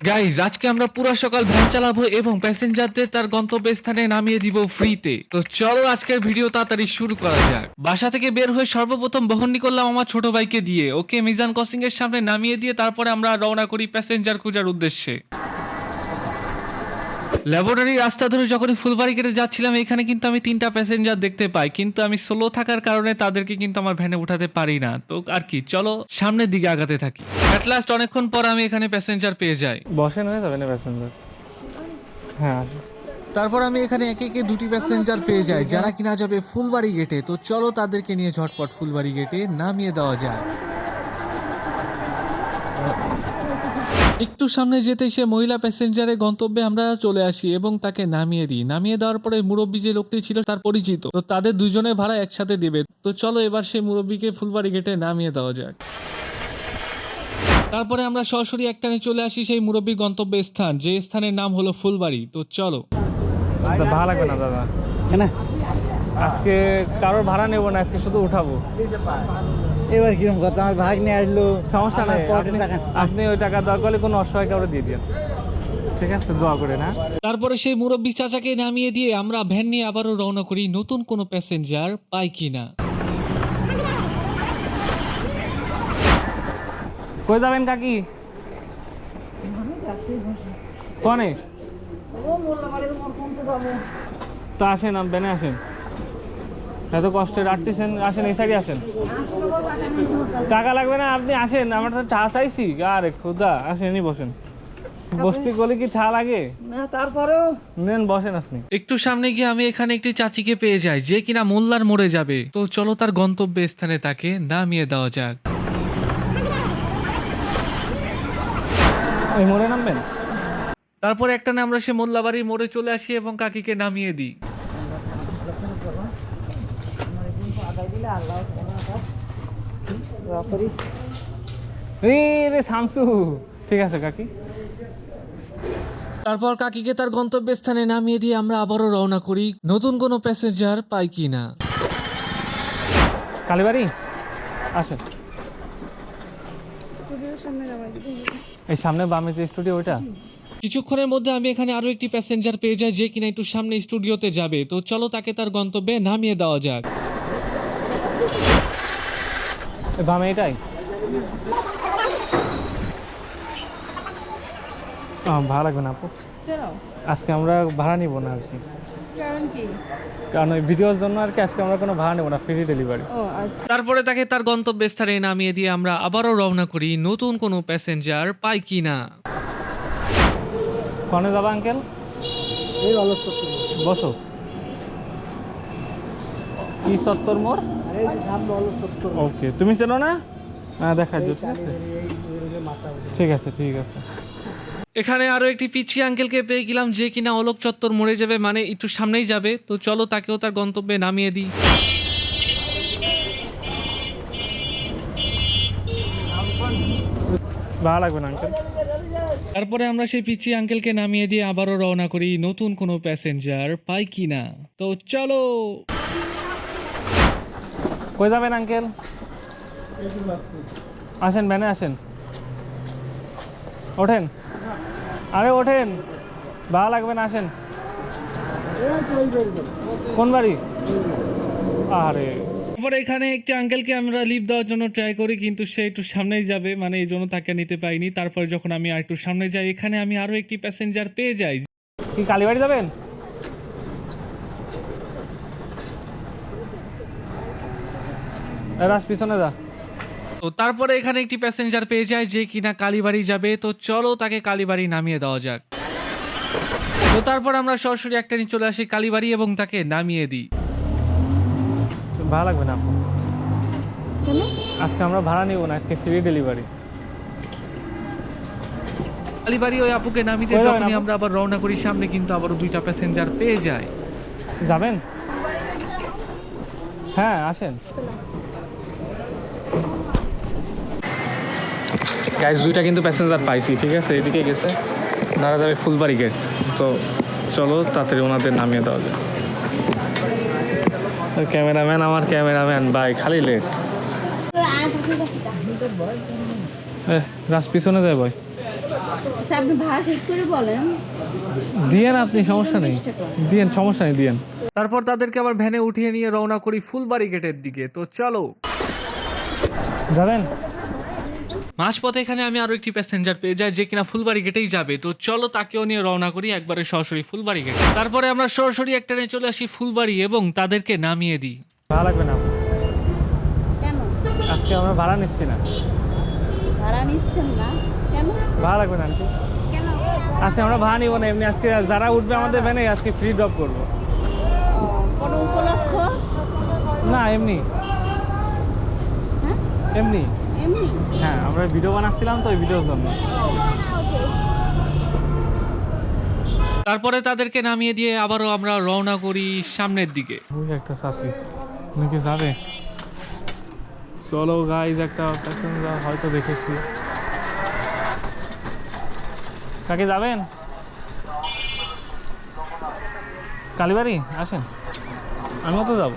Guys আজকে আমরা পুরো সকাল ভ্যান চালাবো এবং প্যাসেঞ্জারদের তার গন্তব্যস্থানে নামিয়ে দিব ফ্রিতে তো চলো আজকের ভিডিও তাড়াতাড়ি শুরু করা যাক। বাসা থেকে বের হয়ে সর্বপ্রথম বহনি করলাম আমার ছোট ভাইকে দিয়ে। ওকে মিজান ক্রসিং এর সামনে নামিয়ে দিয়ে তারপরে আমরা রওনা করি প্যাসেঞ্জার খোঁজার উদ্দেশ্যে। ল্যাবরেটরি রাস্তা ধরে যখনই ফুলবাড়ি কেটে যাচ্ছিলাম এখানে কিন্তু আমি তিনটা প্যাসেঞ্জার দেখতে পাই। কিন্তু আমি স্লো থাকার কারণে তাদেরকে কিন্তু আমার ভ্যানে উঠাতে পারি না। তো আর কি চলো সামনের দিকে আগাতে থাকি। অ্যাট লাস্ট অনেকক্ষণ পর আমি এখানে প্যাসেঞ্জার পেয়ে যাই। বসেন হয়ে যাবে না প্যাসেঞ্জার হ্যাঁ তারপর আমি এখানে একে একে দুটি প্যাসেঞ্জার পেয়ে যাই যারা কিনা যাবে ফুলবাড়ি গেটে। তো চলো তাদেরকে নিয়ে ঝটপট ফুলবাড়ি গেটে নামিয়ে দেওয়া যায় একটু সামনে যেতেই সে মহিলা প্যাসেঞ্জারের গন্তব্যে আমরা চলে আসি এবং তাকে নামিয়ে দিই। নামিয়ে দেওয়ার পরে মুরব্বী যে লোকটি ছিল তার পরিচিত। তো তাদের দুজনে ভাড়া একসাথে দেবে। তো চলো এবার সেই মুরব্বীকে ফুলবাড়ি গেটে নামিয়ে দেওয়া যাক। তারপরে আমরা সরাসরি একটানে চলে আসি সেই মুরব্বীর গন্তব্য স্থান। যে স্থানের নাম হলো ফুলবাড়ি। তো চলো। তা ভাড়া লাগবে না দাদা? আজকে কারোর ভাড়া নেব না আজকে শুধু উঠাবো। এবার কীরকম কথা? আমার ভাগ নিয়ে আসলো। সমস্যা নেই। আপনি- ওই টাকা দরকার কোনো অসহায় কাউরে দিয়ে দিন ঠিক আছে? দোয়া করে না তারপরে সেই মুরব্বী চাচাকে নামিয়ে দিয়ে আমরা ভ্যান নিয়ে আবারও রওনা করি নতুন কোনো প্যাসেঞ্জার পাই কিনা। কই যাবেন কাকি? কনে? তো আসেন আম বেনে আসেন। এত কষ্টের আটটিছেন আসেন এই সাইডে আসেন। টাকা লাগবে না আপনি আসেন আমার তো ঠা চাইছি। আরে খুদা আসেনই বসেন। বসতে গেলে কি ঠা লাগে? না তারপরেও নেন বসেন আপনি। একটু সামনে গিয়ে আমি এখানে একটি চাচিকে পেয়ে যাই যে কিনা মোল্লার মোড়ে যাবে। তো চলো তার গন্তব্য স্থানে তাকে নামিয়ে দেওয়া যাক। এই মোড়ে নামবেন? তারপরে একটা আমরা সে মোল্লাবাড়ির মোড়ে চলে আসি এবং কাকিকে নামিয়ে দিই। এই রে শামসু ঠিক আছে কাকি। তারপর কাকিকে তার গন্তব্যস্থানে নামিয়ে দিয়ে আমরা আবারও রওনা করি। নতুন কোনো প্যাসেঞ্জার পাই কিনা? কালীবাড়ি? আসেন এই সামনে বামে যে স্টুডিও ওইটা? কিছুক্ষণের মধ্যে আমি এখানে আরও একটি প্যাসেঞ্জার পেয়ে যাই যে কিনা একটু সামনে স্টুডিওতে যাবে। তো চলো তাকে তার গন্তব্যে নামিয়ে দেওয়া যাক। বামে এটাই? ভাড়া লাগবে না আপু। আজকে আমরা ভাড়া নিব না আর কি। কারণ ওই ভিডিওর জন্য আর কি আজকে আমরা কোনো ভাড়া নেব না ফ্রি ডেলিভারি ও আচ্ছা। তারপরে তাকে তার গন্তব্যস্থানে নামিয়ে দিয়ে আমরা আবারও রওনা করি নতুন কোনো প্যাসেঞ্জার পাই কিনা কনে যাবা আঙ্কেল এই বসো। কি সত্তর মোড় ওকে তুমি চেনো না? হ্যাঁ দেখা যাচ্ছে ঠিক আছে? ঠিক আছে ঠিক আছে। এখানে আরও একটি পিচি আঙ্কেলকে পেয়ে গেলাম যে কিনা অলোক চত্বর মরে যাবে মানে একটু সামনেই যাবে। তো চলো তাকেও তার গন্তব্যে নামিয়ে দিই। ভাড়া লাগবে না আঙ্কেল? তারপরে আমরা সেই পিচি আঙ্কেলকে নামিয়ে দিয়ে আবারও রওনা করি নতুন কোনো প্যাসেঞ্জার পাই কিনা? তো চলো! কই যাবেন, আঙ্কেল? আসেন, ভ্যানে আসেন। ওঠেন। আরে, ওঠেন। ভালো লাগবে না, আসেন। কোন বাড়ি? আরে। তারপরে এখানে একটি আঙ্কেলকে আমরা লিভ দেওয়ার জন্য ট্রাই করি, কিন্তু সে একটু সামনেই যাবে মানে এই জন্য তাকে নিতে পাইনি। তারপরে যখন আমি আর একটু সামনে যাই, এখানে আমি আরও একটি প্যাসেঞ্জার পেয়ে যাই। কি, কালীবাড়ি যাবেন? রাস পিছনে যা। তো তারপরে এখানে একটি প্যাসেঞ্জার পেয়ে যায় যে কিনা কালীবাড়ি যাবে। তো চলো তাকে কালীবাড়ি নামিয়ে দেওয়া যাক। তো তারপর আমরা সরাসরি একটা নিয়ে চলে আসি কালীবাড়ি এবং তাকে নামিয়ে দিই। ভাড়া লাগবে না আজকে আমরা ভাড়া নিব না আজকে ফ্রি ডেলিভারি কালীবাড়ি ওই আপুকে নামিয়ে কই যখনই আমরা আবার রওনা করি সামনে কিন্তু আবারও দুইটা প্যাসেঞ্জার পেয়ে যায়। যাবেন? হ্যাঁ আসেন। গাইজ দুইটা কিন্তু প্যাসেঞ্জার পাইছি ঠিক আছে? এদিকে গেছে। দাঁড়া যাবে ফুলবাড়ি গেট তো চলো তাড়াতাড়ি ওনাদের নামিয়ে দেওয়া যায় ক্যামেরাম্যান আমার ক্যামেরাম্যান বাই খালি লেট রাস পিছনে যায় ভাই। আচ্ছা আপনি ভাড়া ঠিক করে বলেন। দিয়েন আপনি সমস্যা নেই। দিয়েন সমস্যা নেই দিয়েন। তারপর তাদেরকে আবার ভ্যানে উঠিয়ে নিয়ে রওনা করি ফুলবাড়ি গেটের দিকে। তো চলো। যাবেন? মাঝপথে এখানে আমি আরও একটি প্যাসেঞ্জার পেয়ে যাই যে কিনা ফুলবাড়ি গেটেই যাবে। তো চলো তাকেও নিয়ে রওনা করি একবারে সরাসরি ফুলবাড়ি গেটে। তারপরে আমরা সরাসরি একটা নিয়ে চলে আসি ফুলবাড়ি এবং তাদেরকে নামিয়ে দিই। ভাড়া লাগবে না কেন? আজকে আমরা ভাড়া নিচ্ছি না। ভাড়া নিচ্ছেন না? কেন? ভাড়া লাগবে না আন্টি। আজকে আমরা ভাড়া নিব না এমনি আজকে যারা উঠবে আমাদের ভ্যানে আজকে ফ্রি ড্রপ করব। কোনো উপলক্ষ? না এমনি। হ্যাঁ? এমনি। এমনি? হ্যাঁ আমরা ভিডিও বানাচ্ছিলাম তো ওই ভিডিওর জন্য। তারপরে তাদেরকে নামিয়ে দিয়ে আবারও আমরা রওনা করি সামনের দিকে। ওই একটা চাষি উনি কি যাবে? চলো গাইজ একটা প্যাসেঞ্জার হয়তো দেখেছি। কাকে যাবেন? কালীবাড়ি আসেন। আমিও তো যাব।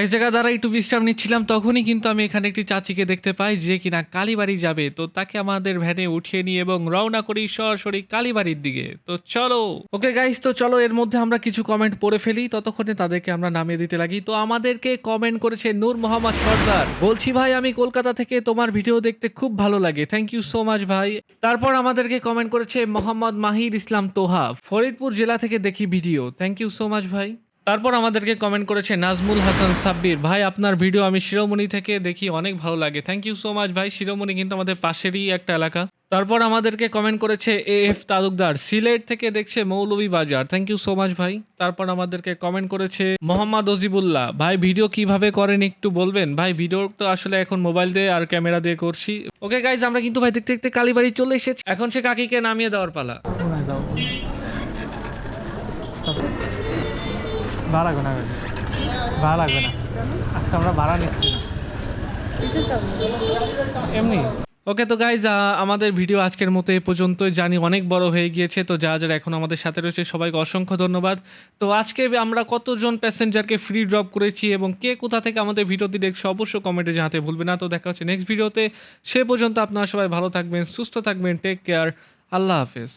এক জায়গা দ্বারা একটু বিশ্রাম নিচ্ছিলাম, তখনই কিন্তু আমি এখানে একটি চাচিকে দেখতে পাই যে কিনা কালীবাড়ি যাবে। তো তাকে আমাদের ভ্যানে উঠিয়ে নিই এবং রওনা করি সরাসরি কালীবাড়ির দিকে। তো চলো। ওকে গাইস তো চলো, এর মধ্যে আমরা কিছু কমেন্ট পড়ে ফেলি। ততক্ষণে তাদেরকে আমরা নামিয়ে দিতে লাগি। তো আমাদেরকে কমেন্ট করেছে নূর মোহাম্মদ সর্দার। বলছি, ভাই, আমি কলকাতা থেকে তোমার ভিডিও দেখতে খুব ভালো লাগে। থ্যাংক ইউ সো মাচ ভাই। তারপর আমাদেরকে কমেন্ট করেছে মোহাম্মদ মাহির ইসলাম তোহা। ফরিদপুর জেলা থেকে দেখি video thank you so much ভাই। তারপর আমাদেরকে কমেন্ট করেছে নাজমুল হাসান সাব্বির, ভাই, আপনার ভিডিও আমি শিরোমণি থেকে দেখি, অনেক ভালো লাগে। থ্যাংক ইউ সো মাচ ভাই। শিরোমণি কিন্তু আমাদের পাশেরই একটা এলাকা। তারপর আমাদেরকে কমেন্ট করেছে এ এফ তালুকদার, সিলেট থেকে দেখছে মৌলভী বাজার। থ্যাংক ইউ সো মাচ ভাই। তারপর আমাদেরকে কমেন্ট করেছে মোহাম্মদ ওজিবুল্লাহ ভাই ভিডিও কীভাবে করেন একটু বলবেন? ভাই ভিডিও তো আসলে এখন মোবাইল দিয়ে আর ক্যামেরা দিয়ে করছি। ওকে গাইজ আমরা কিন্তু, ভাই, দেখতে দেখতে কালীবাড়ি চলে এসেছি। এখন সে কাকিকে নামিয়ে দেওয়ার পালা। ভাড়া ভাড়া আজকে আমরা ভাড়া নিচ্ছি এমনি। ওকে তো গাইজ আমাদের ভিডিও আজকের মতো এ পর্যন্তই। জানি অনেক বড় হয়ে গিয়েছে, তো যা যারা এখন আমাদের সাথে রয়েছে, সবাইকে অসংখ্য ধন্যবাদ। তো আজকে আমরা কতজন প্যাসেঞ্জারকে ফ্রি ড্রপ করেছি এবং কে কোথা থেকে আমাদের ভিডিওটি দেখছে, অবশ্যই কমেন্টে জানাতে ভুলবে না। তো দেখা হচ্ছে নেক্সট ভিডিওতে সে পর্যন্ত আপনারা সবাই ভালো থাকবেন, সুস্থ থাকবেন টেক কেয়ার আল্লাহ হাফেজ।